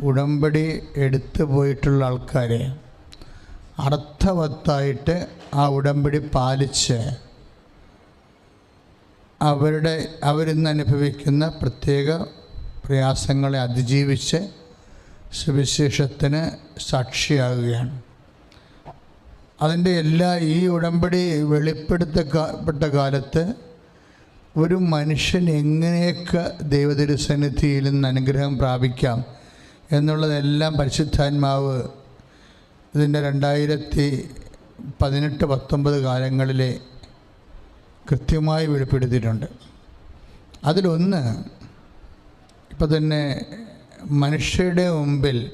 ഉടമ്പടി എടുത്തു പോയിട്ടുള്ള ആൾക്കാരെ അർത്ഥവത്തായിട്ട് ആ ഉടമ്പടി പാലിച്ച് അവരുടെ അവരിന്ന് അനുഭവിക്കുന്ന പ്രത്യേക പ്രയാസങ്ങളെ അതിജീവിച്ച് സുവിശേഷത്തിന് സാക്ഷിയാകുകയാണ്. അതിന്റെ എല്ലാ ഈ ഉടമ്പടി വെളിപ്പെടുത്തപ്പെട്ട കാലത്ത് ഒരു മനുഷ്യൻ എങ്ങനെയൊക്കെ ദൈവതിരുസന്നിധിയിൽ നിന്ന് അനുഗ്രഹം പ്രാപിക്കാം എന്നുള്ളതെല്ലാം പരിശുദ്ധാത്മാവ് ഇതിന്റെ രണ്ടായിരത്തി പതിനെട്ട് പത്തൊമ്പത് കാലങ്ങളിലെ കൃത്യമായി വെളിപ്പെടുത്തിയിട്ടുണ്ട്. അതിലൊന്ന് ഇപ്പം തന്നെ മനുഷ്യരുടെ മുമ്പിൽ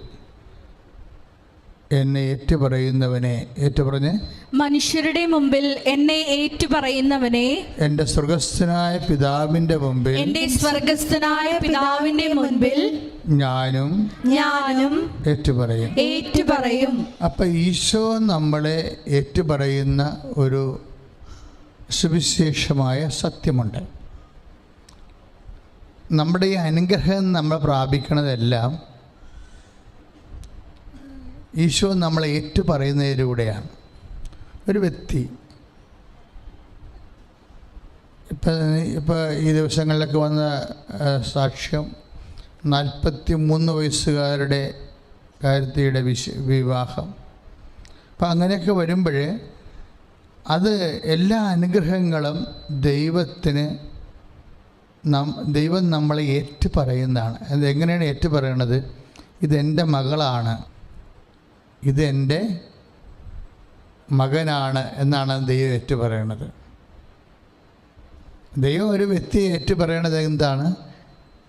എന്നെ ഏറ്റുപറയുന്നവനെ ഏറ്റുപറഞ്ഞ്? മനുഷ്യരുടെ മുമ്പിൽ എന്നെ ഏറ്റുപറയുന്നവനെ എന്റെ സ്വർഗസ്ഥനായ പിതാവിന്റെ മുമ്പിൽ എന്റെ സ്വർഗസ്ഥനായ പിതാവിന്റെ മുൻപിൽ ഞാനും ഞാനും ഏറ്റുപറയും. ഏറ്റുപറയും. അപ്പൊ ഈശോ നമ്മളെ ഏറ്റുപറയുന്ന ഒരു സുവിശേഷമായ സത്യമുണ്ട്. നമ്മുടെ ഈ അനുഗ്രഹം നമ്മൾ പ്രാപിക്കണതെല്ലാം ഈശോ നമ്മളെ ഏറ്റുപറയുന്നതിലൂടെയാണ്. ഒരു വ്യക്തി ഇപ്പം ഇപ്പോൾ ഈ ദിവസങ്ങളിലൊക്കെ വന്ന സാക്ഷ്യം നാൽപ്പത്തി മൂന്ന് വയസ്സുകാരുടെ കാര്യത്തിയുടെ വിശ വിവാഹം. അപ്പം അങ്ങനെയൊക്കെ വരുമ്പോൾ അത് എല്ലാ അനുഗ്രഹങ്ങളും ദൈവത്തിന് നം ദൈവം നമ്മളെ ഏറ്റു പറയുന്നതാണ് അത് എങ്ങനെയാണ് ഏറ്റു പറയണത് ഇതെന്റെ മകളാണ്. ഇതെന്റെ മകനാണ് എന്നാണ് ദൈവം ഏറ്റു പറയണത്. ദൈവം ഒരു വ്യക്തിയെ ഏറ്റു പറയണത് എന്താണ്?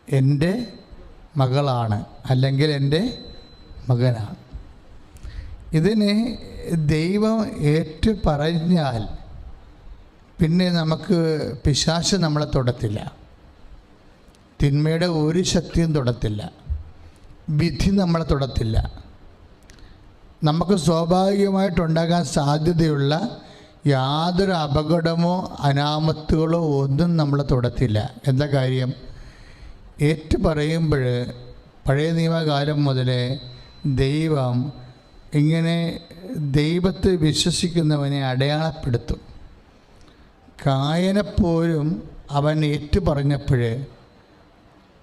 എന്റെ മകളാണ് അല്ലെങ്കിൽ എന്റെ മകനാണ്. ഇതിനെ ദൈവം ഏറ്റു പറഞ്ഞാൽ പിന്നെ നമുക്ക് പിശാശ് നമ്മളെ തൊടത്തില്ല. തിന്മയുടെ ഒരു ശക്തിയും തൊടത്തില്ല. വിധി നമ്മളെ തൊടത്തില്ല. നമുക്ക് സ്വാഭാവികമായിട്ടുണ്ടാകാൻ സാധ്യതയുള്ള യാതൊരു അപകടമോ അനാമത്തുകളോ ഒന്നും നമ്മളെ തൊടത്തില്ല. എന്താ കാര്യം? ഏറ്റു പറയുമ്പോൾ പഴയ നിയമകാലം മുതലേ ദൈവം ഇങ്ങനെ ദൈവത്തെ വിശ്വസിക്കുന്നവനെ അടയാളപ്പെടുത്തും. കായനെപ്പോലും അവൻ ഏറ്റു പറഞ്ഞപ്പോൾ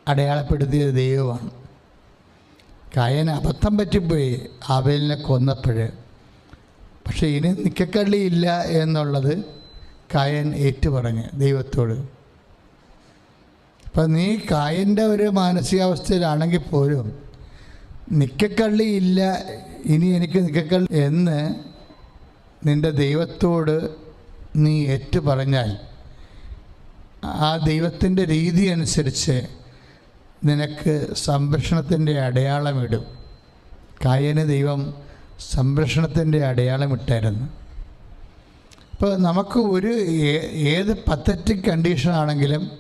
അടയാളപ്പെടുത്തിയത് ദൈവമാണ്. കായൻ അബദ്ധം പറ്റിപ്പോയി ആബേലിനെ കൊന്നപ്പോൾ പക്ഷേ ഇനി നിക്കക്കള്ളിയില്ല എന്നുള്ളത് കായൻ ഏറ്റുപറഞ്ഞ് ദൈവത്തോട്. അപ്പം നീ കായന്റെ ഒരു മാനസികാവസ്ഥയിലാണെങ്കിൽ പോലും നിക്കക്കള്ളിയില്ല ഇനി എനിക്ക് നിക്കക്കള്ളി എന്ന് നിന്റെ ദൈവത്തോട് നീ ഏറ്റു പറഞ്ഞാൽ ആ ദൈവത്തിന്റെ രീതി അനുസരിച്ച് നിനക്ക് സംരക്ഷണത്തിന്റെ അടയാളമിടും. കായന് ദൈവം സംരക്ഷണത്തിന്റെ അടയാളമിട്ടായിരുന്നു. ഇപ്പോൾ നമുക്ക് ഒരു ഏത് പത്തറ്റിക് കണ്ടീഷനാണെങ്കിലും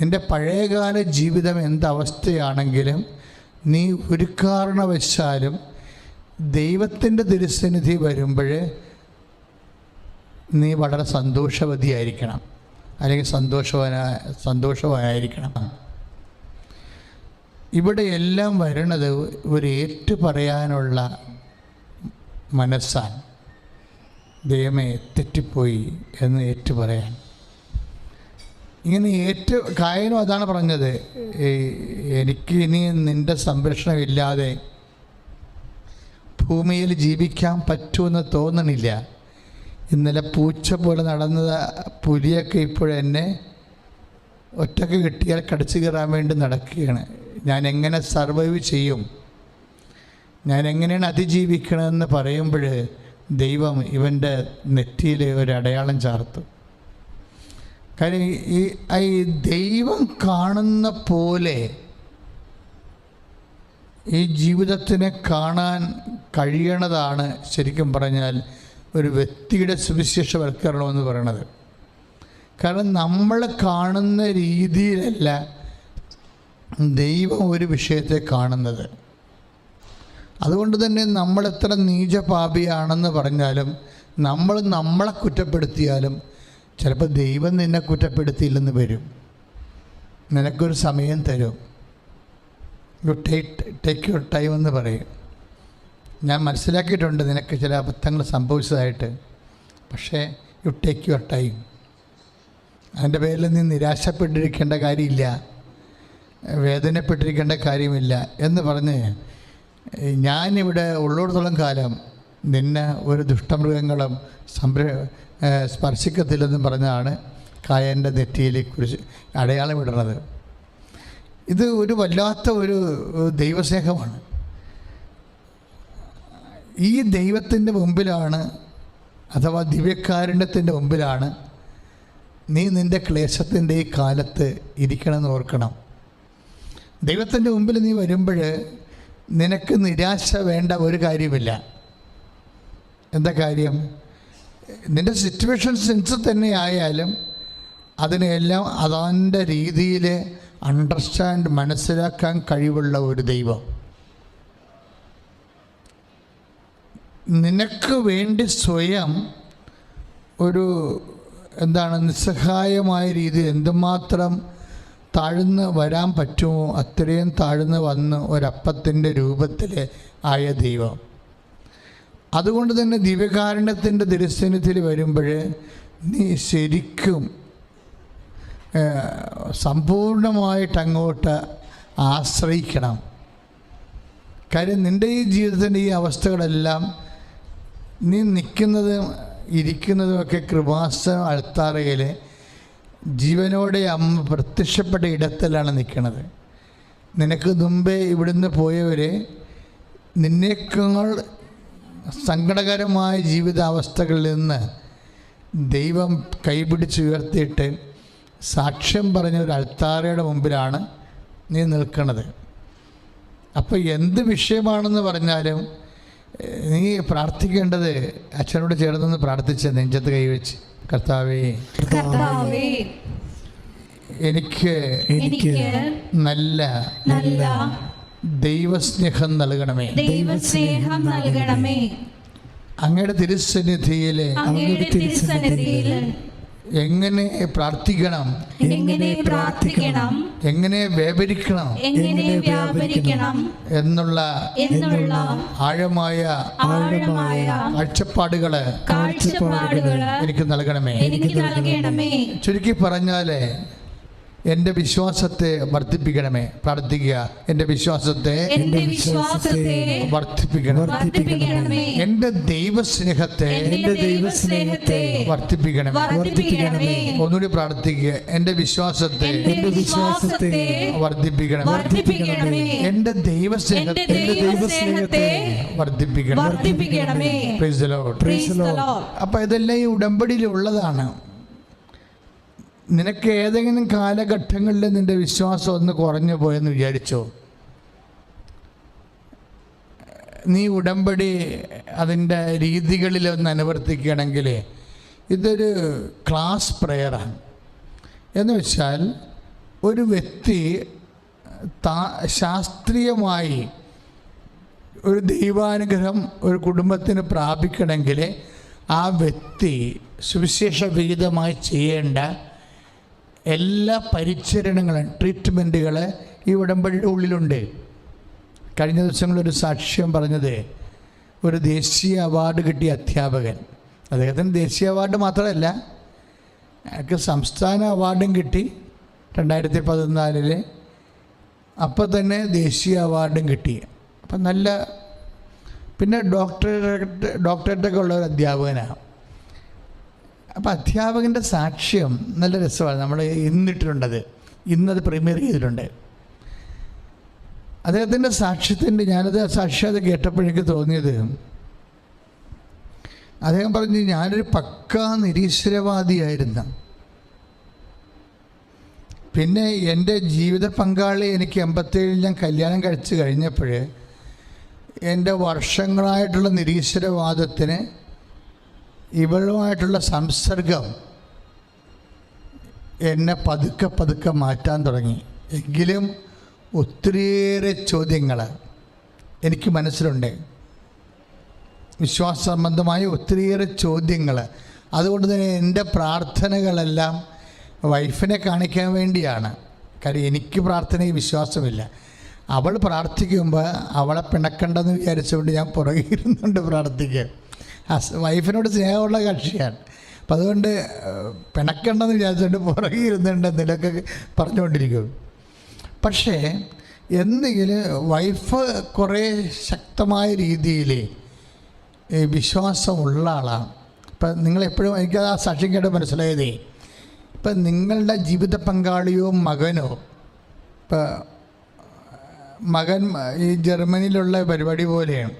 നിന്റെ പഴയകാല ജീവിതം എന്തവസ്ഥയാണെങ്കിലും നീ ഒരു കാരണവശാലും ദൈവത്തിന്റെ തിരുസന്നിധി വരുമ്പോൾ നീ വളരെ സന്തോഷവതിയായിരിക്കണം. അല്ലെങ്കിൽ സന്തോഷവന സന്തോഷവായിരിക്കണം ഇവിടെ എല്ലാം വരണത് ഒരു ഏറ്റു പറയാനുള്ള മനസ്സാണ്. ദൈവമേ തെറ്റിപ്പോയി എന്ന് ഏറ്റു പറയാൻ ഇങ്ങനെ ഏറ്റ കായനും അതാണ് പറഞ്ഞത്. എനിക്ക് ഇനി നിന്റെ സംരക്ഷണമില്ലാതെ ഭൂമിയിൽ ജീവിക്കാൻ പറ്റുമെന്ന് തോന്നണില്ല. ഇന്നലെ പൂച്ച പോലെ നടന്ന പുലിയൊക്കെ ഇപ്പോഴെന്നെ ഒറ്റയ്ക്ക് കിട്ടിയാൽ കടിച്ചു കയറാൻ വേണ്ടി നടക്കുകയാണ്. ഞാൻ എങ്ങനെ സർവൈവ് ചെയ്യും? ഞാൻ എങ്ങനെയാണ് അതിജീവിക്കണമെന്ന് പറയുമ്പോൾ ദൈവം ഇവന്റെ നെറ്റിയിൽ ഒരു അടയാളം ചാർത്തു. കാര്യം ഈ- ഈ ദൈവം കാണുന്ന പോലെ ഈ ജീവിതത്തിനെ കാണാൻ കഴിയണതാണ് ശരിക്കും പറഞ്ഞാൽ ഒരു വ്യക്തിയുടെ സുവിശേഷവൽക്കരണമെന്ന് പറയണത്. കാരണം നമ്മൾ കാണുന്ന രീതിയിലല്ല ദൈവം ഒരു വിഷയത്തെ കാണുന്നത്. അതുകൊണ്ട് തന്നെ നമ്മൾ എത്ര നീചപാപിയാണെന്ന് പറഞ്ഞാലും നമ്മൾ നമ്മളെ കുറ്റപ്പെടുത്തിയാലും ചിലപ്പോൾ ദൈവം നിന്നെ കുറ്റപ്പെടുത്തിയില്ലെന്ന് വരും. നിനക്കൊരു സമയം തരും. You take take your time എന്ന് പറയും. ഞാൻ മനസ്സിലാക്കിയിട്ടുണ്ട് നിനക്ക് ചില അബദ്ധങ്ങൾ സംഭവിച്ചതായിട്ട്. പക്ഷേ യു ടേക്ക് യുവർ ടൈം അതിന്റെ പേരിൽ നീ നിരാശപ്പെട്ടിരിക്കേണ്ട കാര്യമില്ല. വേദനപ്പെട്ടിരിക്കേണ്ട കാര്യമില്ല എന്ന് പറഞ്ഞ് ഞാനിവിടെ ഉള്ളിടത്തോളം കാലം നിന്നെ ഒരു ദുഷ്ടമൃഗങ്ങളും സംര സ്പർശിക്കത്തില്ലെന്നും പറഞ്ഞാണ് കായന്റെ നെറ്റിയിൽ കുറിച്ച് അടയാളം ഇടുന്നത്. ഇത് ഒരു വല്ലാത്ത ഒരു ദൈവസ്നേഹമാണ്. ഈ ദൈവത്തിന്റെ മുമ്പിലാണ് അഥവാ ദിവ്യകാരുണ്യത്തിന്റെ മുമ്പിലാണ് നീ നിന്റെ ക്ലേശത്തിന്റെ ഈ കാലത്ത് ഇരിക്കണമെന്ന് ഓർക്കണം. ദൈവത്തിന്റെ മുമ്പിൽ നീ വരുമ്പോൾ നിനക്ക് നിരാശ വേണ്ട ഒരു കാര്യമില്ല. എന്താ കാര്യം? നിന്റെ സിറ്റുവേഷൻ സെൻസ് തന്നെ ആയാലും അതിനെല്ലാം അതാന്റെ രീതിയിൽ അണ്ടർസ്റ്റാൻഡ് മനസ്സിലാക്കാൻ കഴിവുള്ള ഒരു ദൈവം. നിനക്ക് വേണ്ടി സ്വയം ഒരു എന്താണ് നിസ്സഹായമായ രീതി എന്തുമാത്രം താഴ്ന്ന് വരാൻ പറ്റുമോ? അത്രയും താഴ്ന്ന് വന്ന് ഒരപ്പത്തിന്റെ രൂപത്തിൽ ആയ ദൈവം. അതുകൊണ്ട് തന്നെ ദിവ്യകാരണത്തിന്റെ ദൃശ്യത്തിൽ വരുമ്പോൾ നീ ശരിക്കും സമ്പൂർണമായിട്ട് അങ്ങോട്ട് ആശ്രയിക്കണം. കാര്യം നിന്റെ ഈ ജീവിതത്തിന്റെ ഈ അവസ്ഥകളെല്ലാം നീ നിൽക്കുന്നതും ഇരിക്കുന്നതുമൊക്കെ കൃപാസ അൾത്താറയിൽ ജീവനോടെ അമ്മ പ്രത്യക്ഷപ്പെട്ട ഇടത്തിലാണ് നിൽക്കുന്നത് നിനക്ക് മുമ്പേ ഇവിടുന്ന് പോയവരെ നിന്നേക്കാൾ സങ്കടകരമായ ജീവിതാവസ്ഥകളിൽ നിന്ന് ദൈവം കൈപിടിച്ചുയർത്തിയിട്ട് സാക്ഷ്യം പറഞ്ഞ ഒരു അൾത്താരയുടെ മുമ്പിലാണ് നീ നിൽക്കുന്നത് അപ്പോൾ എന്ത് വിഷയമാണെന്ന് പറഞ്ഞാലും നീ പ്രാർത്ഥിക്കേണ്ടത് അച്ഛനോട് ചേർന്നൊന്ന് പ്രാർത്ഥിച്ച നെഞ്ചത്ത് കൈവച്ച്. കർത്താവേ കർത്താവേ എനിക്ക് എനിക്ക് നല്ല നല്ല ദൈവസ്നേഹം നൽകണമേ. ദൈവസ്നേഹം നൽകണമേ. അങ്ങയുടെ തിരുസന്നിധിയിലെ അങ്ങയുടെ തിരുസന്നിധിയിൽ എങ്ങനെ പ്രാർത്ഥിക്കണം? എങ്ങനെ പ്രാർത്ഥിക്കണം? എങ്ങനെ വ്യാപരിക്കണം എങ്ങനെ വ്യാപരിക്കണം എന്നുള്ള എന്നുള്ള ആഴമായ ആഴമായ കാഴ്ചപ്പാടുകൾ കാഴ്ചപ്പാടുകൾ എനിക്ക് നൽകണമേ. എനിക്ക് നൽകണമേ. ചുരുക്കി പറഞ്ഞാൽ എന്റെ വിശ്വാസത്തെ വർദ്ധിപ്പിക്കണമേ. പ്രാർത്ഥിക്കുക. എന്റെ വിശ്വാസത്തെ എന്റെ വിശ്വാസത്തെ വർദ്ധിപ്പിക്കണമേ. എന്റെ ദൈവസ്നേഹത്തെ എന്റെ ദൈവസ്നേഹത്തെ വർദ്ധിപ്പിക്കണമേ. വർദ്ധിപ്പിക്കണമേ. ഒന്നുകൂടി പ്രാർത്ഥിക്കുക. എന്റെ വിശ്വാസത്തെ എന്റെ വിശ്വാസത്തെ വർദ്ധിപ്പിക്കണം വർദ്ധിപ്പിക്കണമേ. എന്റെ ദൈവസ്നേഹത്തെ ദൈവസ്നേഹത്തെ വർദ്ധിപ്പിക്കണം വർദ്ധിപ്പിക്കണമേ. Praise the lord praise the lord അപ്പോൾ ഇതെല്ലാം ഈ ഉടമ്പടിയിൽ ഉള്ളതാണ്. നിനക്ക് ഏതെങ്കിലും കാലഘട്ടങ്ങളിൽ നിന്റെ വിശ്വാസം ഒന്ന് കുറഞ്ഞു പോയെന്ന് വിചാരിച്ചോ? നീ ഉടമ്പടി അതിന്റെ രീതികളിൽ ഒന്ന് അനുവർത്തിക്കുകയാണെങ്കിൽ ഇതൊരു ക്ലാസ് പ്രെയറാണ് എന്ന് വെച്ചാൽ ഒരു വ്യക്തി താ ശാസ്ത്രീയമായി ഒരു ദൈവാനുഗ്രഹം ഒരു കുടുംബത്തിന് പ്രാപിക്കണമെങ്കിൽ ആ വ്യക്തി സുവിശേഷ വിഹിതമായി ചെയ്യേണ്ട എല്ലാ പരിചരണങ്ങളും ട്രീറ്റ്മെന്റുകൾ ഈ ഉടമ്പടിയുടെ ഉള്ളിലുണ്ട്. കഴിഞ്ഞ ദിവസങ്ങളൊരു സാക്ഷ്യം പറഞ്ഞത് ഒരു ദേശീയ അവാർഡ് കിട്ടിയ അധ്യാപകൻ. അദ്ദേഹത്തിന് ദേശീയ അവാർഡ് മാത്രമല്ല അയാൾക്ക് സംസ്ഥാന അവാർഡും കിട്ടി രണ്ടായിരത്തി പതിനാലിൽ അപ്പോൾ തന്നെ ദേശീയ അവാർഡും കിട്ടി. അപ്പം നല്ല പിന്നെ ഡോക്ടറേറ്റ് ഡോക്ടറേറ്റൊക്കെ ഉള്ള ഒരു അധ്യാപകനാണ്. അപ്പോൾ അധ്യാപകന്റെ സാക്ഷ്യം നല്ല രസമാണ്. നമ്മൾ ഇന്നിട്ടിട്ടുണ്ടത്. ഇന്നത് പ്രീമിയർ ചെയ്തിട്ടുണ്ട്. അദ്ദേഹത്തിന്റെ സാക്ഷ്യത്തിന്റെ ഞാനത് സാക്ഷ്യം അത് കേട്ടപ്പോഴേക്ക് തോന്നിയത്. അദ്ദേഹം പറഞ്ഞു ഞാനൊരു പക്കാ നിരീശ്വരവാദിയായിരുന്നു. പിന്നെ എന്റെ ജീവിത പങ്കാളി എനിക്ക് എൺപത്തേഴിൽ ഞാൻ കല്യാണം കഴിച്ച് കഴിഞ്ഞപ്പോൾ എന്റെ വർഷങ്ങളായിട്ടുള്ള നിരീശ്വരവാദത്തിന് ഇവളുമായിട്ടുള്ള സംസർഗം എന്നെ പതുക്കെ പതുക്കെ മാറ്റാൻ തുടങ്ങി. എങ്കിലും ഒത്തിരിയേറെ ചോദ്യങ്ങൾ എനിക്ക് മനസ്സിലുണ്ട്. വിശ്വാസ സംബന്ധമായ ഒത്തിരിയേറെ ചോദ്യങ്ങൾ അതുകൊണ്ട് തന്നെ എന്റെ പ്രാർത്ഥനകളെല്ലാം വൈഫിനെ കാണിക്കാൻ വേണ്ടിയാണ്. കാര്യം എനിക്ക് പ്രാർത്ഥനയിൽ വിശ്വാസമില്ല. അവൾ പ്രാർത്ഥിക്കുമ്പോൾ അവളെ പിണക്കണ്ടെന്ന് വിചാരിച്ചുകൊണ്ട് ഞാൻ പുറകെ ഇരുന്നുണ്ട് പ്രാർത്ഥിക്കുക ഹസ് വൈഫിനോട് സ്നേഹമുള്ള കക്ഷിയാണ്. അപ്പം അതുകൊണ്ട് പിണക്കണ്ടെന്ന് വിചാരിച്ചുകൊണ്ട് പുറകെ ഇരുന്നുണ്ട് എന്തെങ്കിലുമൊക്കെ പറഞ്ഞുകൊണ്ടിരിക്കും പക്ഷേ എന്തെങ്കിലും വൈഫ് കുറേ ശക്തമായ രീതിയിൽ വിശ്വാസമുള്ള ആളാണ്. ഇപ്പം നിങ്ങളെപ്പോഴും എനിക്കത് ആ സാക്ഷ്യം കേട്ട് മനസ്സിലായതേ. ഇപ്പം നിങ്ങളുടെ ജീവിത പങ്കാളിയോ മകനോ ഇപ്പം മകൻ ഈ ജർമ്മനിയിലുള്ള പരിപാടി പോലെയാണ്.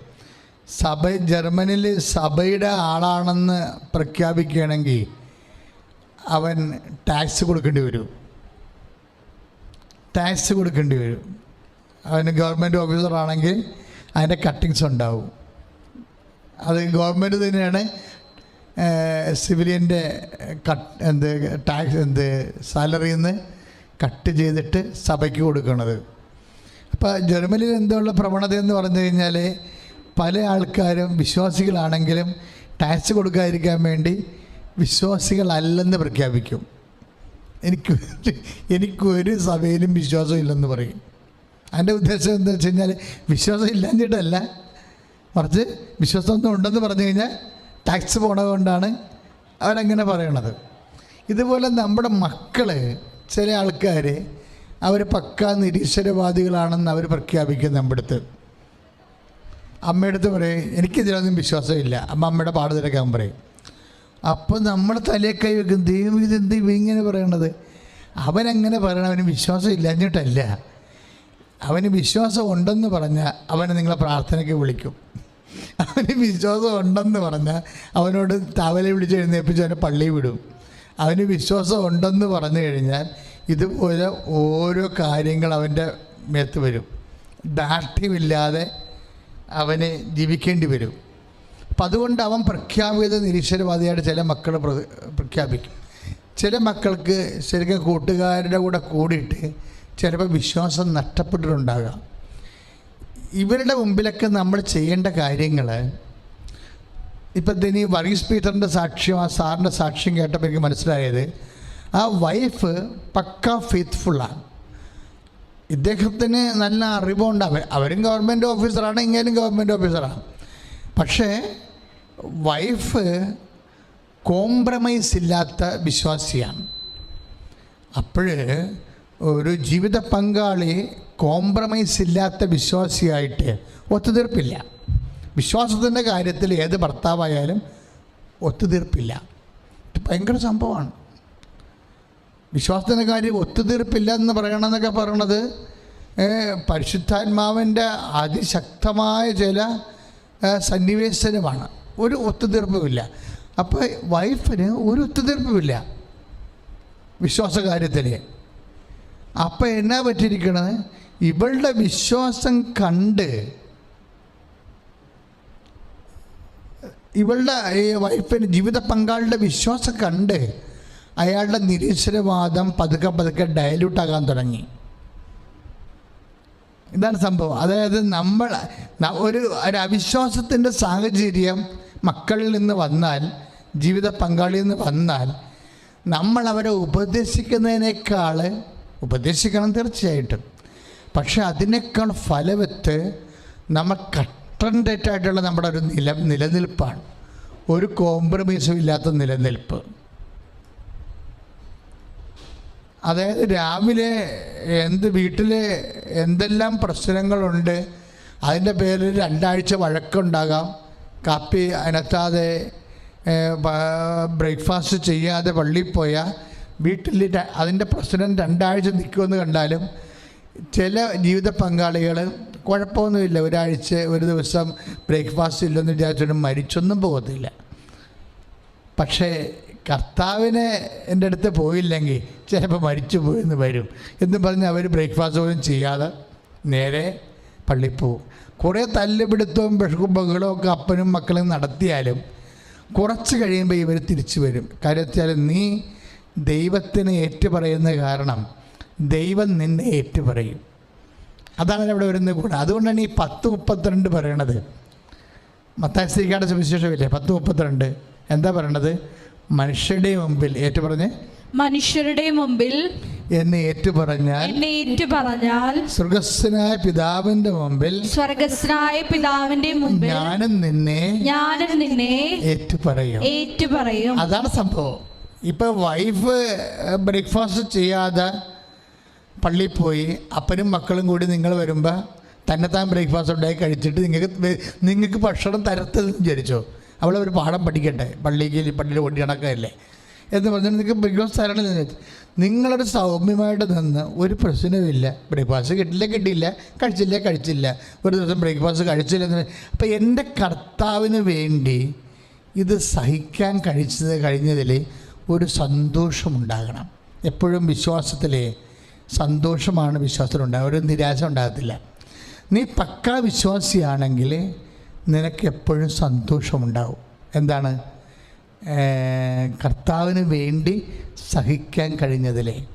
സഭ ജർമ്മനിയിൽ സഭയുടെ ആളാണെന്ന് പ്രഖ്യാപിക്കുകയാണെങ്കിൽ അവൻ ടാക്സ് കൊടുക്കേണ്ടി വരും. ടാക്സ് കൊടുക്കേണ്ടി വരും. അവന് ഗവൺമെന്റ് ഓഫീസറാണെങ്കിൽ അതിന്റെ കട്ടിങ്സ് ഉണ്ടാവും. അത് ഗവൺമെന്റ് തന്നെയാണ് സിവിലിയന്റെ കട്ട് എന്ത് ടാക്സ് എന്ത് സാലറിയിൽ നിന്ന് കട്ട് ചെയ്തിട്ട് സഭയ്ക്ക് കൊടുക്കുന്നത് അപ്പോൾ ജർമ്മനിയിൽ എന്തുള്ള പ്രവണത എന്ന് പറഞ്ഞു കഴിഞ്ഞാൽ പല ആൾക്കാരും വിശ്വാസികളാണെങ്കിലും ടാക്സ് കൊടുക്കാതിരിക്കാൻ വേണ്ടി വിശ്വാസികളല്ലെന്ന് പ്രഖ്യാപിക്കും. എനിക്ക് എനിക്കൊരു സഭയിലും വിശ്വാസം ഇല്ലെന്ന് പറയും. അതിന്റെ ഉദ്ദേശം എന്താ വെച്ച് കഴിഞ്ഞാൽ വിശ്വാസം ഇല്ലാഞ്ഞിട്ടല്ല. മറിച്ച് വിശ്വാസമൊന്നും ഉണ്ടെന്ന് പറഞ്ഞു കഴിഞ്ഞാൽ ടാക്സ് പോണതുകൊണ്ടാണ് അവരങ്ങനെ പറയണത്. ഇതുപോലെ നമ്മുടെ മക്കൾ ചില ആൾക്കാർ അവർ പക്ക നിരീശ്വരവാദികളാണെന്ന് അവർ പ്രഖ്യാപിക്കും നമ്മുടെ അടുത്ത്. അമ്മയടുത്ത് പറയും എനിക്കിതിലൊന്നും വിശ്വാസമില്ല. അമ്മ അമ്മയുടെ പാട് തിരക്കാൻ പറയും. അപ്പം നമ്മൾ തലയെ കൈ വെക്കും. ദൈവം ഇതെന്ത് ഇങ്ങനെ പറയണത്? അവനങ്ങനെ പറയണ. അവന് വിശ്വാസം ഇല്ലാഞ്ഞിട്ടല്ല. അവന് വിശ്വാസം ഉണ്ടെന്ന് പറഞ്ഞാൽ അവനെ നിങ്ങളെ പ്രാർത്ഥനയ്ക്ക് വിളിക്കും. അവന് വിശ്വാസം ഉണ്ടെന്ന് പറഞ്ഞാൽ അവനോട് തവലെ വിളിച്ച് എഴുന്നേൽപ്പിച്ച് അവനെ പള്ളിയിൽ വിടും. അവന് വിശ്വാസം ഉണ്ടെന്ന് പറഞ്ഞു കഴിഞ്ഞാൽ ഇതുപോലെ ഓരോ കാര്യങ്ങൾ അവന്റെ മേത്ത് വരും. ദാർഢ്യമില്ലാതെ അവന് ജീവിക്കേണ്ടി വരും. അപ്പം അതുകൊണ്ട് അവൻ പ്രഖ്യാപിത നിരീശ്വരവാദിയായിട്ട് ചില മക്കൾ പ്രഖ്യാപിക്കും. ചില മക്കൾക്ക് ശരിക്കും കൂട്ടുകാരുടെ കൂടെ കൂടിയിട്ട് ചിലപ്പോൾ വിശ്വാസം നഷ്ടപ്പെട്ടിട്ടുണ്ടാകാം. ഇവരുടെ മുമ്പിലൊക്കെ നമ്മൾ ചെയ്യേണ്ട കാര്യങ്ങൾ ഇപ്പം ഈ വർഗീസ് പീറ്ററിന്റെ സാക്ഷ്യം ആ സാറിന്റെ സാക്ഷ്യം കേട്ടപ്പോൾ എനിക്ക് മനസ്സിലായത് ആ വൈഫ് പക്ക ഫെയ്ത്ത്ഫുള്ളാണ് ഇദ്ദേഹത്തിന് നല്ല അറിവുണ്ട്. അവർ അവരും ഗവൺമെന്റ് ഓഫീസറാണ് ഇങ്ങനെയും ഗവൺമെന്റ് ഓഫീസറാണ് പക്ഷേ വൈഫ് കോംപ്രമൈസ് ഇല്ലാത്ത വിശ്വാസിയാണ്. അപ്പോൾ ഒരു ജീവിത പങ്കാളി കോംപ്രമൈസ് ഇല്ലാത്ത വിശ്വാസിയായിട്ട് ഒത്തുതീർപ്പില്ല. വിശ്വാസത്തിന്റെ കാര്യത്തിൽ ഏത് ഭർത്താവായാലും ഒത്തുതീർപ്പില്ല. ഭയങ്കര സംഭവമാണ്. വിശ്വാസത്തിന്റെ കാര്യം ഒത്തുതീർപ്പില്ല എന്ന് പറയണമെന്നൊക്കെ പറയണത് പരിശുദ്ധാത്മാവിന്റെ അതിശക്തമായ ചില സന്നിവേശനമാണ്. ഒരു ഒത്തുതീർപ്പുമില്ല. അപ്പോൾ വൈഫിന് ഒരു ഒത്തുതീർപ്പുമില്ല വിശ്വാസകാര്യത്തിൽ അപ്പം എന്നാ പറ്റിയിരിക്കണത്? ഇവളുടെ വിശ്വാസം കണ്ട് ഇവളുടെ ഈ വൈഫിന് ജീവിത പങ്കാളിയുടെ വിശ്വാസം കണ്ട് അയാളുടെ നിരീശ്വരവാദം പതുക്കെ പതുക്കെ ഡയലൂട്ടാകാൻ തുടങ്ങി. ഇതാണ് സംഭവം. അതായത് നമ്മൾ ഒരു ഒരു അവിശ്വാസത്തിന്റെ സാഹചര്യം മക്കളിൽ നിന്ന് വന്നാൽ ജീവിത പങ്കാളിയിൽ നിന്ന് വന്നാൽ നമ്മൾ അവരെ ഉപദേശിക്കുന്നതിനേക്കാൾ ഉപദേശിക്കണം തീർച്ചയായിട്ടും. പക്ഷെ അതിനേക്കാൾ ഫലവത്ത് നമ്മൾ കട്ടൻഡേറ്റായിട്ടുള്ള നമ്മുടെ ഒരു നില നിലനിൽപ്പാണ്. ഒരു കോംപ്രമൈസും ഇല്ലാത്ത നിലനിൽപ്പ്. അതായത് രാവിലെ എന്ത് വീട്ടിൽ എന്തെല്ലാം പ്രശ്നങ്ങളുണ്ട് അതിന്റെ പേരിൽ രണ്ടാഴ്ച വഴക്കുണ്ടാകാം. കാപ്പി അനത്താതെ ബ്രേക്ക്ഫാസ്റ്റ് ചെയ്യാതെ പള്ളിയിൽ പോയാൽ വീട്ടിൽ അതിന്റെ പ്രശ്നം രണ്ടാഴ്ച നിൽക്കുമെന്ന് കണ്ടാലും ചില ജീവിത പങ്കാളികൾ കുഴപ്പമൊന്നുമില്ല. ഒരാഴ്ച ഒരു ദിവസം ബ്രേക്ക്ഫാസ്റ്റ് ഇല്ലെന്ന് വിചാരിച്ചിട്ട് മരിച്ചൊന്നും പോകത്തില്ല. പക്ഷേ കർത്താവിനെ എന്റെ അടുത്ത് പോയില്ലെങ്കിൽ ചിലപ്പോൾ മരിച്ചു പോയെന്ന് വരും. എന്ന് പറഞ്ഞ് അവർ ബ്രേക്ക്ഫാസ്റ്റ് പോലും ചെയ്യാതെ നേരെ പള്ളിയിൽ പോകും കുറേ തല്ലുപിടുത്തവും ബഹളവും ഒക്കെ അപ്പനും മക്കളും നടത്തിയാലും കുറച്ച് കഴിയുമ്പോൾ ഇവർ തിരിച്ചു വരും. കാര്യം നീ ദൈവത്തിന് ഏറ്റുപറയുന്ന കാരണം ദൈവം നിന്നെ ഏറ്റുപറയും. അതാണ് അവിടെ വരുന്നത് കൂടെ അതുകൊണ്ടാണ് ഈ പത്ത് മുപ്പത്തിരണ്ട് പറയണത്. മത്താശ്രീക്കാട് സുവിശേഷമില്ലേ? പത്ത് മുപ്പത്തിരണ്ട്. എന്താ പറയണത്? മനുഷ്യരുടെ മുമ്പിൽ ഏറ്റു പറഞ്ഞ് മനുഷ്യരുടെ മുമ്പിൽ എന്നെ ഏറ്റുപറഞ്ഞാൽ? എന്നെ ഏറ്റു പറഞ്ഞാൽ സ്വർഗസ്വനായ പിതാവിന്റെ മുമ്പിൽ സ്വർഗസ്നായ പിതാവിന്റെ മുമ്പിൽ ഞാനും നിന്നെ ഞാനും നിന്നെ ഏറ്റുപറയും. ഏറ്റു പറയും അതാണ് സംഭവം. ഇപ്പൊ വൈഫ് ബ്രേക്ക്ഫാസ്റ്റ് ചെയ്യാതെ പള്ളിയിൽ പോയി അപ്പനും മക്കളും കൂടി നിങ്ങൾ വരുമ്പോൾ തന്നെത്താൻ ബ്രേക്ക്ഫാസ്റ്റ് ഉണ്ടാക്കി കഴിച്ചിട്ട് നിങ്ങൾക്ക് നിങ്ങൾക്ക് ഭക്ഷണം തരത്തെന്ന് വിചാരിച്ചോ? അവളെ ഒരു പാഠം പഠിക്കട്ടെ? പള്ളിക്ക് പള്ളിയിൽ ഓടി നടക്കുകയല്ലേ? എന്ന് പറഞ്ഞാൽ നിങ്ങൾക്ക് ബ്രേക്ക്ഫാസ്റ്റ് തരണമെന്ന് വിചാരിച്ചു നിങ്ങളൊരു സൗമ്യമായിട്ട് നിന്ന് ഒരു പ്രശ്നവുമില്ല ബ്രേക്ക്ഫാസ്റ്റ് കിട്ടില്ല കിട്ടിയില്ല. കഴിച്ചില്ല കഴിച്ചില്ല. ഒരു ദിവസം ബ്രേക്ക്ഫാസ്റ്റ് കഴിച്ചില്ല എന്ന് അപ്പം എന്റെ കർത്താവിന് വേണ്ടി ഇത് സഹിക്കാൻ കഴിച്ചത് കഴിഞ്ഞതിൽ ഒരു സന്തോഷമുണ്ടാകണം എപ്പോഴും വിശ്വാസത്തിൽ സന്തോഷമാണ് വിശ്വാസത്തിലുണ്ടാകുക ഒരു നിരാശ ഉണ്ടാകത്തില്ല. നീ പക്കാ വിശ്വാസിയാണെങ്കിൽ നിനക്ക് എപ്പോഴും സന്തോഷമുണ്ടാവും. എന്താണ്? കർത്താവിന് വേണ്ടി സഹിക്കാൻ കഴിഞ്ഞതിലെ.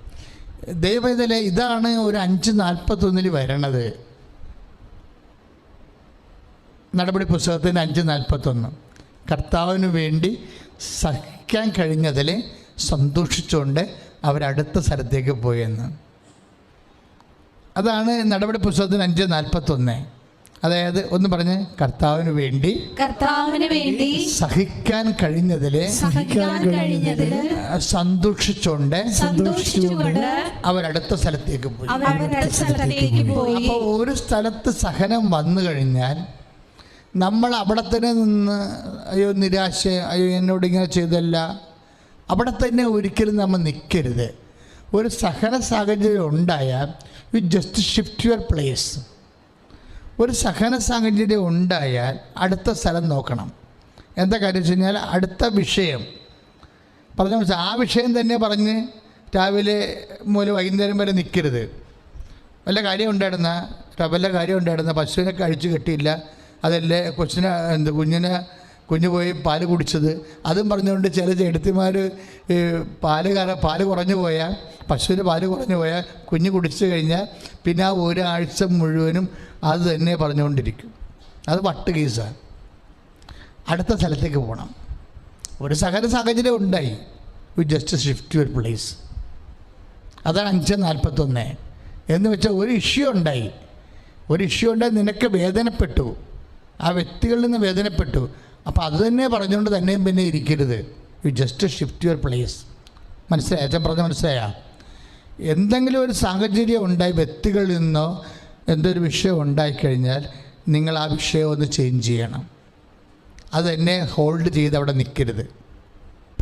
ദൈവത്തിലെ ഇതാണ് ഒരു അഞ്ച് നാൽപ്പത്തൊന്നിൽ വരണത്. നടപടി പുസ്തകത്തിന്റെ അഞ്ച് നാൽപ്പത്തൊന്ന്. കർത്താവിന് വേണ്ടി സഹിക്കാൻ കഴിഞ്ഞതിൽ സന്തോഷിച്ചുകൊണ്ട് അവരടുത്ത സ്ഥലത്തേക്ക് പോയെന്ന്. അതാണ് നടപടി പുസ്തകത്തിന് അഞ്ച് നാൽപ്പത്തൊന്ന്. അതായത് ഒന്ന് പറഞ്ഞ് കർത്താവിന് വേണ്ടി കർത്താവിന് വേണ്ടി സഹിക്കാൻ കഴിഞ്ഞതിൽ സഹിക്കാൻ കഴിഞ്ഞതിൽ സന്തോഷിച്ചുകൊണ്ട് സന്തോഷിച്ചുകൊണ്ട് അവരടുത്ത സ്ഥലത്തേക്ക് പോയി. സ്ഥലത്തേക്ക് പോയി. അപ്പോൾ ഒരു സ്ഥലത്ത് സഹനം വന്നു കഴിഞ്ഞാൽ നമ്മൾ അവിടെ തന്നെ നിന്ന് അയ്യോ നിരാശ അയ്യോ എന്നോട് ഇങ്ങനെ ചെയ്തല്ല അവിടെ തന്നെ ഒരിക്കലും നമ്മൾ നിൽക്കരുത് ഒരു സഹന സാഹചര്യം ഉണ്ടായാൽ you just shift your place ഒരു സഹന സാഹചര്യം ഉണ്ടായാൽ അടുത്ത സ്ഥലം നോക്കണം. എന്താ കാര്യം വെച്ച് കഴിഞ്ഞാൽ അടുത്ത വിഷയം. പറഞ്ഞ ആ വിഷയം തന്നെ പറഞ്ഞ് രാവിലെ മുതൽ വൈകുന്നേരം വരെ നിൽക്കരുത് വല്ല കാര്യം ഉണ്ടായിരുന്ന വല്ല കാര്യം ഉണ്ടായിരുന്ന പശുവിനെ കഴിച്ചു കെട്ടിയില്ല അതല്ലേ കൊച്ചിനെ എന്ത് കുഞ്ഞിനെ കുഞ്ഞു പോയി പാൽ കുടിച്ചത്. അതും പറഞ്ഞുകൊണ്ട് ചില ചേട്ടത്തിമാർ പാൽ കറ പാൽ കുറഞ്ഞു പോയാൽ പശുവിന് പാൽ കുറഞ്ഞു പോയാൽ കുഞ്ഞ് കുടിച്ചു കഴിഞ്ഞാൽ പിന്നെ ആ ഒരാഴ്ച മുഴുവനും അത് തന്നെ പറഞ്ഞുകൊണ്ടിരിക്കും. അത് വട്ട് കേസാണ്. അടുത്ത സ്ഥലത്തേക്ക് പോകണം ഒരു സഹന സാഹചര്യം ഉണ്ടായി. We just shift your place അതാണ് അഞ്ച് നാൽപ്പത്തൊന്ന്. എന്ന് വെച്ചാൽ ഒരു ഇഷ്യൂ ഉണ്ടായി. ഒരു ഇഷ്യൂ ഉണ്ടായി നിനക്ക് വേദനപ്പെട്ടു. ആ വ്യക്തികളിൽ നിന്ന് വേദനപ്പെട്ടു. അപ്പോൾ അത് തന്നെ പറഞ്ഞുകൊണ്ട് തന്നെയും പിന്നെ ഇരിക്കരുത്. You just shift your place മനസ്സിലായി? അച്ഛൻ പറഞ്ഞ മനസ്സിലായാ? എന്തെങ്കിലും ഒരു സാഹചര്യം ഉണ്ടായി വ്യക്തികളിൽ നിന്നോ എന്തൊരു വിഷയം ഉണ്ടായിക്കഴിഞ്ഞാൽ നിങ്ങൾ ആ വിഷയം ഒന്ന് ചേഞ്ച് ചെയ്യണം. അത് തന്നെ ഹോൾഡ് ചെയ്ത് അവിടെ നിൽക്കരുത്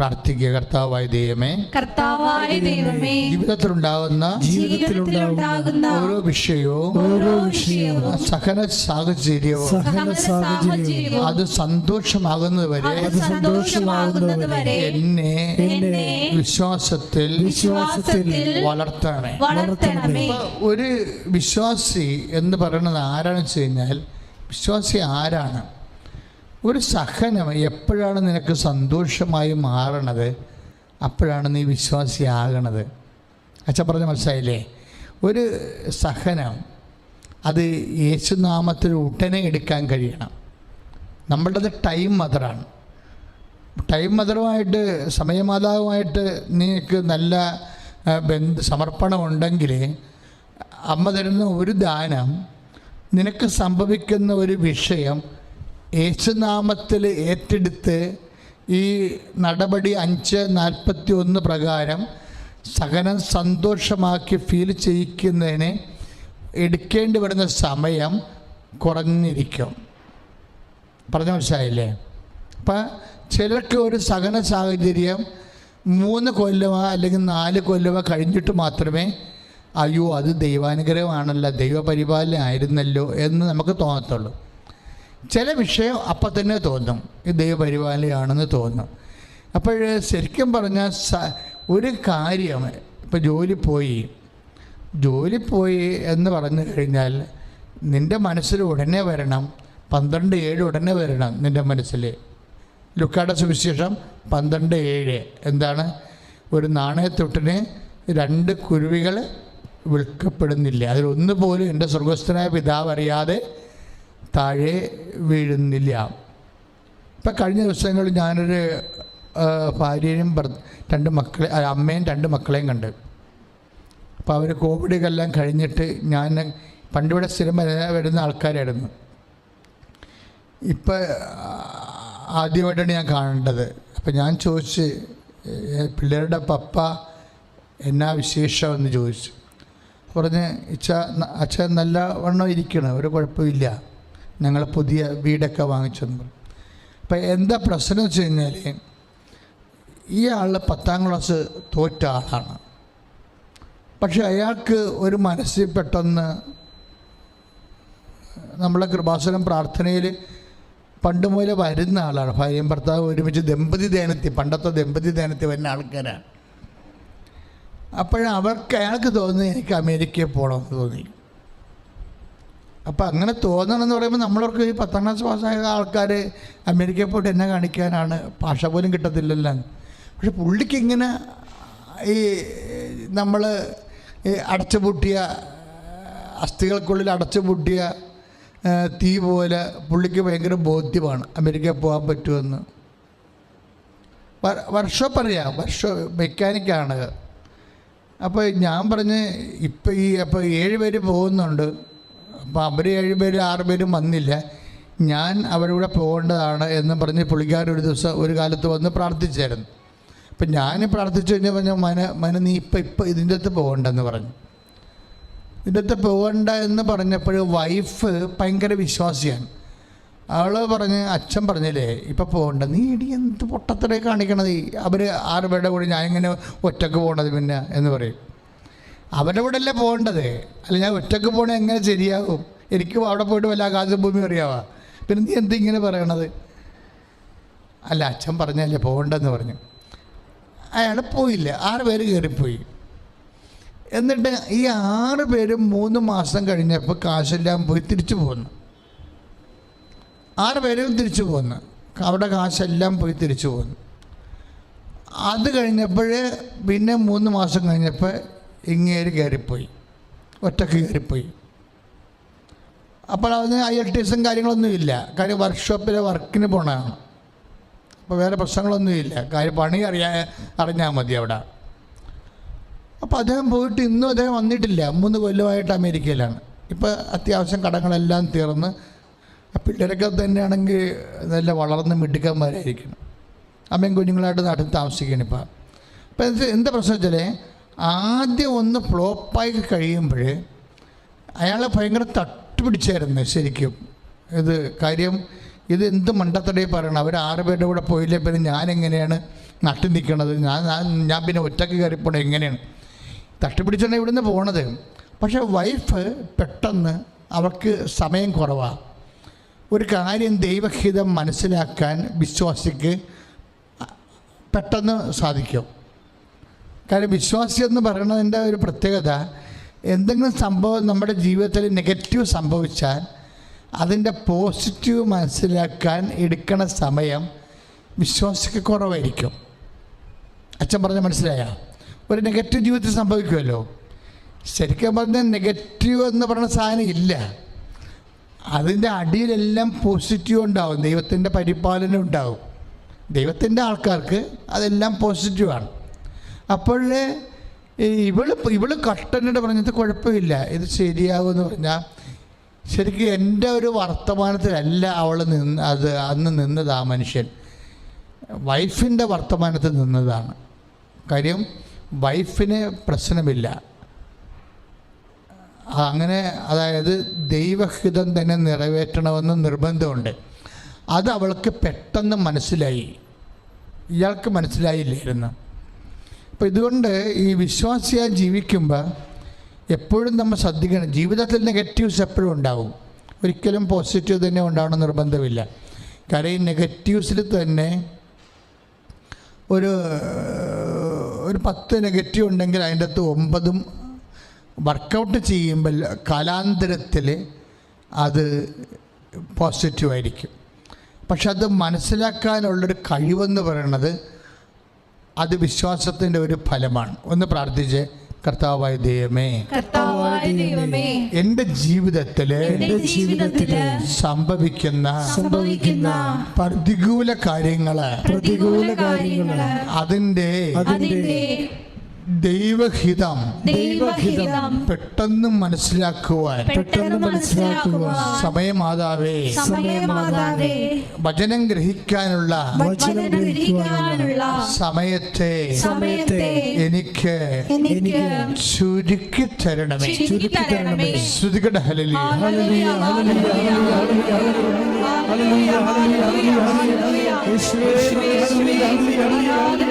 പ്രാർത്ഥിക്കുക കർത്താവായ ദൈവമേ കർത്താവായ ദൈവമേ ജീവിതത്തിലുണ്ടാകുന്ന ജീവിതത്തിലുണ്ടാകുന്ന ഓരോ വിഷയവും ഓരോ വിഷയവും സഹന സാഹചര്യവും സഹന സാഹചര്യവും അത് സന്തോഷമാകുന്നത് വരെ അത് സന്തോഷമാകുന്നത് വരെ എന്നെ എന്നെ വിശ്വാസത്തിൽ വിശ്വാസത്തിൽ വളർത്തണമേ. വളർത്തണമേ. ഒരു വിശ്വാസി എന്ന് പറയുന്നത് ആരാണെന്ന് വെച്ച് കഴിഞ്ഞാൽ വിശ്വാസി ആരാണ്? ഒരു സഹനം എപ്പോഴാണ് നിനക്ക് സന്തോഷമായി മാറണത്? അപ്പോഴാണ് നീ വിശ്വാസിയാകണത്. അച്ഛൻ പറഞ്ഞ മനസ്സിലായില്ലേ? ഒരു സഹനം അത് യേശുനാമത്തിൽ ഉടനെ എടുക്കാൻ കഴിയണം. നമ്മളുടേത് ടൈം മദറാണ്. ടൈം മദറുമായിട്ട് സമയമാതാവുമായിട്ട് നിനക്ക് നല്ല ബന്ധ സമർപ്പണമുണ്ടെങ്കിൽ അമ്മ തരുന്ന ഒരു ദാനം നിനക്ക് സംഭവിക്കുന്ന ഒരു വിഷയം യേശുനാമത്തിൽ ഏറ്റെടുത്ത് ഈ നടപടി അഞ്ച് നാൽപ്പത്തി ഒന്ന് പ്രകാരം സഹനം സന്തോഷമാക്കി ഫീൽ ചെയ്യിക്കുന്നതിന് എടുക്കേണ്ടി വരുന്ന സമയം കുറഞ്ഞിരിക്കും. പറഞ്ഞ മനസ്സിലായില്ലേ? അപ്പം ചിലർക്ക് ഒരു സഹന സാഹചര്യം മൂന്ന് കൊല്ലമോ അല്ലെങ്കിൽ നാല് കൊല്ലമോ കഴിഞ്ഞിട്ട് മാത്രമേ അയ്യോ അത് ദൈവാനുഗ്രഹമാണല്ലോ ദൈവപരിപാലനം ആയിരുന്നല്ലോ എന്ന് നമുക്ക് തോന്നത്തുള്ളൂ. ചില വിഷയം അപ്പം തന്നെ തോന്നും. ഇത് ദൈവപരിപാലനയാണെന്ന് തോന്നും. അപ്പോൾ ശരിക്കും പറഞ്ഞാൽ ഒരു കാര്യം ഇപ്പോൾ ജോലി പോയി. ജോലി പോയി എന്ന് പറഞ്ഞു കഴിഞ്ഞാൽ നിന്റെ മനസ്സിൽ ഉടനെ വരണം. പന്ത്രണ്ട് ഏഴ് ഉടനെ വരണം നിന്റെ മനസ്സിൽ. ലുക്കാട സുവിശേഷം പന്ത്രണ്ട് ഏഴ്. എന്താണ്? ഒരു നാണയത്തൊട്ടിന് രണ്ട് കുരുവികൾ വിൽക്കപ്പെടുന്നില്ല. അതിലൊന്നുപോലും എന്റെ സ്വർഗസ്ഥനായ പിതാവ് അറിയാതെ താഴെ വീഴുന്നില്ല. ഇപ്പം കഴിഞ്ഞ ദിവസങ്ങളിൽ ഞാനൊരു ഭാര്യയും രണ്ട് മക്കളെ അമ്മയും രണ്ട് മക്കളെയും കണ്ട്. അപ്പോൾ അവർ കോവിഡെല്ലാം കഴിഞ്ഞിട്ട് ഞാൻ പണ്ടിവിടെ സ്ഥിരം വര- വരുന്ന ആൾക്കാരായിരുന്നു. ഇപ്പം ആദ്യമായിട്ടാണ് ഞാൻ കാണേണ്ടത്. അപ്പം ഞാൻ ചോദിച്ച് "ഏ, പിള്ളേരുടെ പപ്പ എന്നാ വിശേഷമെന്ന് ചോദിച്ചു. പറഞ്ഞ് ഇച്ച അച്ഛൻ നല്ല വണ്ണം ഇരിക്കണം ഒരു കുഴപ്പമില്ല. ഞങ്ങൾ പുതിയ വീടൊക്കെ വാങ്ങിച്ചെന്ന് പറഞ്ഞു. അപ്പം എന്താ പ്രശ്നം വെച്ച് കഴിഞ്ഞാൽ ഈ ആൾ പത്താം ക്ലാസ് തോറ്റ ആളാണ്. പക്ഷെ അയാൾക്ക് ഒരു മനസ്സിൽ പെട്ടെന്ന് നമ്മളെ കൃപാസനം പ്രാർത്ഥനയിൽ പണ്ട് മുതലേ വരുന്ന ആളാണ്. ഭാര്യയും ഭർത്താവ് ഒരുമിച്ച് ദമ്പതി ധ്യാനത്തിൽ പണ്ടത്തെ ദമ്പതി ധ്യാനത്തിൽ വരുന്ന ആൾക്കാരാണ്. അപ്പോഴവർക്ക് അയാൾക്ക് തോന്നി എനിക്ക് അമേരിക്കയിൽ പോകണമെന്ന് തോന്നി. അപ്പം അങ്ങനെ തോന്നണം എന്ന് പറയുമ്പോൾ നമ്മളവർക്ക് ഈ പത്താം ക്ലാസ് പാസ്സായ ആൾക്കാർ അമേരിക്കയിൽ പോയിട്ട് എന്നെ കാണിക്കാനാണ് ഭാഷ പോലും കിട്ടത്തില്ലല്ലോ. പക്ഷെ പുള്ളിക്ക് ഇങ്ങനെ ഈ നമ്മൾ ഈ അടച്ചുപൂട്ടിയ അസ്ഥികൾക്കുള്ളിൽ അടച്ചുപൂട്ടിയ തീ പോലെ പുള്ളിക്ക് ഭയങ്കര ബോധ്യമാണ് അമേരിക്കയിൽ പോകാൻ പറ്റുമെന്ന്. വർ- വർക്ക്ഷോപ്പ് അറിയാം വർക്ക്ഷോപ്പ് മെക്കാനിക്കാണ്. അപ്പോൾ ഞാൻ പറഞ്ഞ് ഇപ്പം ഈ അപ്പോൾ ഏഴ് പേര് പോകുന്നുണ്ട്. അപ്പോൾ അവർ ഏഴുപേരും ആറുപേരും വന്നില്ല. ഞാൻ അവരുടെ കൂടെ പോകേണ്ടതാണ് എന്ന് പറഞ്ഞ് പുള്ളിക്കാരൻ ഒരു ദിവസം ഒരു കാലത്ത് വന്ന് പ്രാർത്ഥിച്ചായിരുന്നു. അപ്പം ഞാൻ പ്രാർത്ഥിച്ചു കഴിഞ്ഞാൽ പറഞ്ഞു മന മന നീ ഇപ്പം ഇപ്പം ഇതിന്റെ അകത്ത് പോകണ്ടെന്ന് പറഞ്ഞു. ഇതിന്റെ അകത്ത് പോകണ്ട എന്ന് പറഞ്ഞപ്പോൾ വൈഫ് ഭയങ്കര വിശ്വാസിയാണ്. അവൾ പറഞ്ഞ് അച്ഛൻ പറഞ്ഞില്ലേ ഇപ്പം പോകണ്ട. നീ ഇടി എന്ത് പൊട്ടത്തിലേക്ക് കാണിക്കണത്? അവർ ആറ് പേരുടെ കൂടെ ഞാൻ ഇങ്ങനെ ഒറ്റയ്ക്ക് പോകണത് പിന്നെ എന്ന് പറയും. അവരുടെ കൂടെ അല്ലേ പോകേണ്ടത്? അല്ല ഞാൻ ഒറ്റയ്ക്ക് പോകണേ എങ്ങനെ ശരിയാകും? എനിക്ക് അവിടെ പോയിട്ട് വല്ല ആകാശഭൂമി അറിയാവാ. പിന്നെ നീ എന്ത് ഇങ്ങനെ പറയണത്? അല്ല അച്ഛൻ പറഞ്ഞല്ലേ പോകണ്ടെന്ന് പറഞ്ഞു. അയാൾ പോയില്ല. ആറ് പേര് കയറിപ്പോയി. എന്നിട്ട് ഈ ആറ് പേരും മൂന്ന് മാസം കഴിഞ്ഞപ്പോൾ കാശെല്ലാം പോയി തിരിച്ചു പോന്നു. ആറ് പേരും തിരിച്ചു പോന്നു. അവിടെ കാശെല്ലാം പോയി തിരിച്ചു പോന്നു. അത് കഴിഞ്ഞപ്പോൾ പിന്നെ മൂന്ന് മാസം കഴിഞ്ഞപ്പോൾ ഇങ്ങേര് കയറിപ്പോയി. ഒറ്റയ്ക്ക് കയറിപ്പോയി. അപ്പോൾ അതിന് ഐ എൽ ടി എസും കാര്യങ്ങളൊന്നും ഇല്ല. കാര്യം വർക്ക്ഷോപ്പിലെ വർക്കിന് പോണതാണ്. അപ്പോൾ വേറെ പ്രശ്നങ്ങളൊന്നുമില്ല കാര്യം പണി അറിയാൻ അറിഞ്ഞാൽ മതി അവിടെ. അപ്പോൾ അദ്ദേഹം പോയിട്ട് ഇന്നും അദ്ദേഹം വന്നിട്ടില്ല. മൂന്ന് കൊല്ലമായിട്ട് അമേരിക്കയിലാണ്. ഇപ്പോൾ അത്യാവശ്യം കടങ്ങളെല്ലാം തീർന്ന് പിള്ളേരൊക്കെ തന്നെയാണെങ്കിൽ നല്ല വളർന്ന് മിടുക്കന്മാരായിരിക്കണം. അമ്മയും കുഞ്ഞുങ്ങളായിട്ട് നാട്ടിൽ താമസിക്കണം ഇപ്പോൾ. അപ്പോൾ എന്താ പ്രശ്നം വെച്ചാൽ ആദ്യം ഒന്ന് ഫ്ലോപ്പായി കഴിയുമ്പോൾ അയാളെ ഭയങ്കര തട്ടുപിടിച്ചായിരുന്നു ശരിക്കും. ഇത് കാര്യം ഇത് എന്ത് മണ്ടത്തടയിൽ പറയണം? അവർ ആറ് പേരുടെ കൂടെ പോയില്ലേ? പിന്നെ ഞാൻ എങ്ങനെയാണ് നട്ടു നിൽക്കണത്? ഞാൻ ഞാൻ- പിന്നെ ഒറ്റയ്ക്ക് കയറിപ്പോണത് എങ്ങനെയാണ്? തട്ടുപിടിച്ചാണ് ഇവിടുന്ന് പോണത്. പക്ഷേ വൈഫ് പെട്ടെന്ന് അവർക്ക് സമയം കുറവാണ് ഒരു കാര്യം ദൈവഹിതം മനസ്സിലാക്കാൻ വിശ്വാസിക്ക് പെട്ടെന്ന് സാധിക്കും. കാര്യം വിശ്വാസി എന്ന് പറയുന്നതിന്റെ ഒരു പ്രത്യേകത എന്തെങ്കിലും സംഭവം നമ്മുടെ ജീവിതത്തിൽ നെഗറ്റീവ് സംഭവിച്ചാൽ അതിന്റെ പോസിറ്റീവ് മനസ്സിലാക്കാൻ എടുക്കണ സമയം വിശ്വാസിക്ക് കുറവായിരിക്കും. അച്ഛൻ പറഞ്ഞ മനസ്സിലായ? ഒരു നെഗറ്റീവ് ജീവിതത്തിൽ സംഭവിക്കുമല്ലോ. ശരിക്കും പറഞ്ഞാൽ നെഗറ്റീവ് എന്ന് പറയുന്ന സാധനം ഇല്ല. അതിന്റെ അടിയിലെല്ലാം പോസിറ്റീവ് ഉണ്ടാവും. ദൈവത്തിന്റെ പരിപാലനം ഉണ്ടാവും. ദൈവത്തിന്റെ ആൾക്കാർക്ക് അതെല്ലാം പോസിറ്റീവാണ് അപ്പോഴേ ഇവൾ ഇവൾ കട്ടനോട് പറഞ്ഞത് കുഴപ്പമില്ല. ഇത് ശരിയാകുമെന്ന് പറഞ്ഞാൽ ശരിക്കും എന്റെ ഒരു വർത്തമാനത്തിലല്ല അവൾ നിന്ന് അത് അന്ന് നിന്നത് ആ മനുഷ്യൻ. വൈഫിന്റെ വർത്തമാനത്തിൽ നിന്നതാണ്. കാര്യം വൈഫിന് പ്രശ്നമില്ല. അങ്ങനെ അതായത് ദൈവഹിതം തന്നെ നിറവേറ്റണമെന്ന് നിർബന്ധമുണ്ട്. അത് അവൾക്ക് പെട്ടെന്ന് മനസ്സിലായി. ഇയാൾക്ക് മനസ്സിലായില്ലായിരുന്നു. അപ്പോൾ ഇതുകൊണ്ട് ഈ വിശ്വാസിയായി ജീവിക്കുമ്പോൾ എപ്പോഴും നമ്മൾ ശ്രദ്ധിക്കണം. ജീവിതത്തിൽ നെഗറ്റീവ്സ് എപ്പോഴും ഉണ്ടാവും. ഒരിക്കലും പോസിറ്റീവ് തന്നെ ഉണ്ടാവണം നിർബന്ധമില്ല. കാരണം ഈ നെഗറ്റീവ്സിൽ തന്നെ ഒരു ഒരു പത്ത് നെഗറ്റീവ് ഉണ്ടെങ്കിൽ അതിന്റെ അകത്ത് ഒമ്പതും വർക്കൗട്ട് ചെയ്യുമ്പോൾ കാലാന്തരത്തിൽ അത് പോസിറ്റീവായിരിക്കും പക്ഷെ അത് മനസ്സിലാക്കാനുള്ളൊരു കഴിവെന്ന് പറയുന്നത് അത് വിശ്വാസത്തിന്റെ ഒരു ഫലമാണ്. ഒന്ന് പ്രാർത്ഥിച്ച് കർത്താവായ ദൈവമേ എന്റെ ജീവിതത്തിൽ ജീവിതത്തിൽ സംഭവിക്കുന്ന സംഭവിക്കുന്ന പ്രതികൂല കാര്യങ്ങൾ പ്രതികൂല കാര്യങ്ങൾ അതിന്റെ അതിന്റെ ദൈവഹിതം ദൈവഹിതം പെട്ടെന്ന് മനസ്സിലാക്കുവാൻ പെട്ടെന്ന് മനസ്സിലാക്കുവാൻ സമയമാതാവേ സമയമാതാവേ വചനം ഗ്രഹിക്കാനുള്ള വചനം ഗ്രഹിക്കാനുള്ള സമയത്തെ സമയത്തെ എനിക്ക് എനിക്ക് ചുരുക്കി തരണമേ ചുരുക്കി തരണമേ ശ്രുതികട ഹലലി hallelujah, hallelujah, hallelujah, hallelujah, hallelujah, hallelujah. യേശുവേ, hallelujah,